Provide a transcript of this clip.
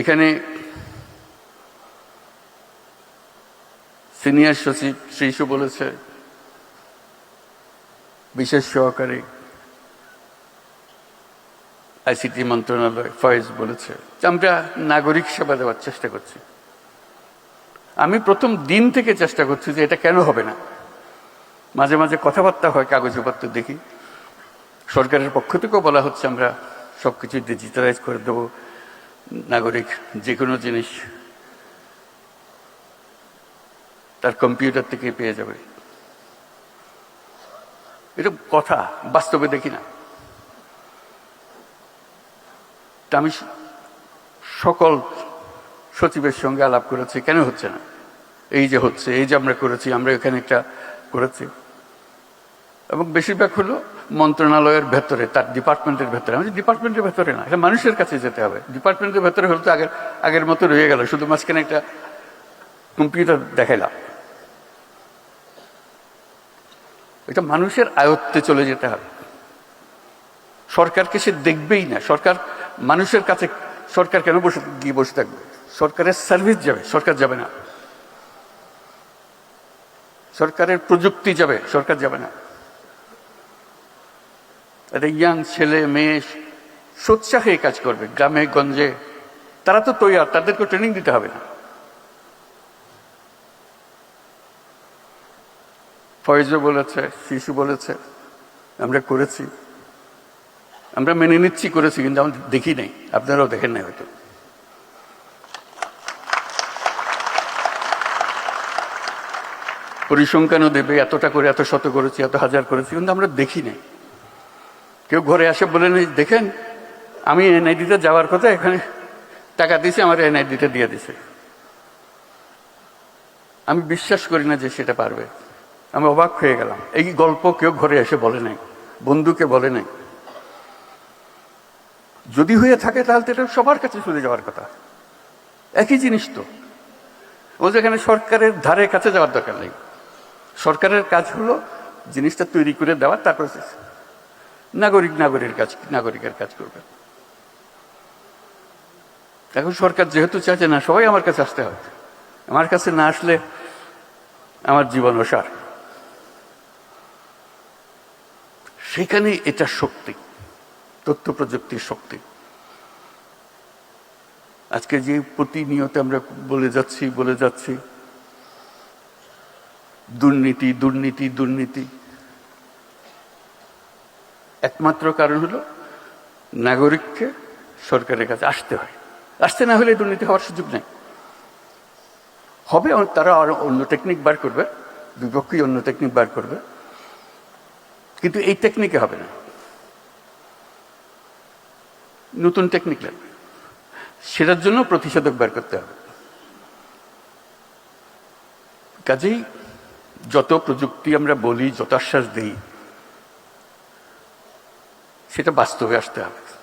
এখানে সিনিয়র সচিব শ্রীশু বলেছে, বিশেষ সহকারী আইসিটি মন্ত্রণালয়, ফয়েজ বলেছে আমরা নাগরিক সেবা দেওয়ার চেষ্টা করছি। আমি প্রথম দিন থেকে চেষ্টা করছি যে এটা কেন হবে না। মাঝে মাঝে কথাবার্তা হয়, কাগজপত্র দেখি। সরকারের পক্ষ থেকেও বলা হচ্ছে, আমরা সবকিছু ডিজিটালাইজ করে দেবো। নাগরিক যে কোনো জিনিস তার কম্পিউটার থেকে পেয়ে যাবে। এটা কথা, বাস্তবে দেখি না। আমি সকল সচিবের সঙ্গে আলাপ করেছি, কেন হচ্ছে না? এই যে হচ্ছে, এই যে আমরা করেছি, আমরা এখানে একটা করেছি। এবং বেশিরভাগ হলো মন্ত্রণালয়ের ভেতরে, তার ডিপার্টমেন্টের ভেতরে। আমি ডিপার্টমেন্টের ভেতরে না, এটা মানুষের কাছে যেতে হবে। ডিপার্টমেন্টের ভেতরে হলে তো আগের আগের মতো রয়ে গেল। শুধু মাঝখানে একটা কম্পিউটার দেখাইলাম। এটা মানুষের আয়ত্তে চলে যেতে হবে। সরকারকে সে দেখবেই না। সরকার মানুষের কাছে, সরকার কেন বসে, গিয়ে বসে থাকবে? সরকারের সার্ভিস যাবে, সরকার যাবে না। সরকারের প্রযুক্তি যাবে, সরকার যাবে না। একটা ইয়াং ছেলে, মেয়ে হয়ে কাজ করবে। গ্রামে, গঞ্জে, তারা তো তৈয়ার তাদেরকে ট্রেনিং দিতে হবে না। ফয়েজও বলেছে, শিশু বলেছে, আমরা করেছি। আমরা মেনে নিচ্ছি, করেছি, কিন্তু আমরা দেখি নাই। আপনারাও দেখেন নাই হয়তো। পরিসংখ্যানও দেবে, এতটা করে, এত শত করেছি, এত হাজার করেছি, কিন্তু আমরা দেখি নাই। কেউ ঘরে আসে বলে দেখেন, আমি এনআইডিতে যাওয়ার কথা এখানে টাকা দিয়েছি, আমার এনআইডিতে দিয়ে দিছে। আমি বিশ্বাস করি না যে সেটা পারবে। আমি অবাক হয়ে গেলাম। এই গল্প কেউ ঘরে এসে বলে নাই, বন্ধুকে বলে নাই। যদি হয়ে থাকে, তাহলে এটা সবার কাছে চলে যাওয়ার কথা। একই জিনিস তো। ও যেখানে সরকারের ধারে কাছে যাওয়ার দরকার নেই। সরকারের কাজ হলো জিনিসটা তৈরি করে দেওয়া, তারপর নাগরিক নাগরিকের কাজ নাগরিকের কাজ করবে। এখন সরকার যেহেতু চাইছে না, সবাই আমার কাছে আসতে হবে। আমার কাছে না আসলে আমার জীবন অসার। সেখানে এটা শক্তি, তথ্য প্রযুক্তির শক্তি। আজকে যে প্রতিনিয়ত আমরা বলে যাচ্ছি বলে যাচ্ছি, দুর্নীতি দুর্নীতি দুর্নীতি একমাত্র কারণ হলো নাগরিককে সরকারের কাছে আসতে হয়। আসতে না হলে দুর্নীতি হওয়ার সুযোগ নেই। হবে, তারা আরও অন্য টেকনিক বার করবে বিপক্ষী অন্য টেকনিক বার করবে। কিন্তু এই টেকনিকে হবে না। নতুন টেকনিক লাগবে। সেটার জন্য প্রতিষেধক বার করতে হবে। কাজেই যত প্রযুক্তি আমরা বলি যত আশ্বাস দিই সেটা বাস্তবে আসতে হবে।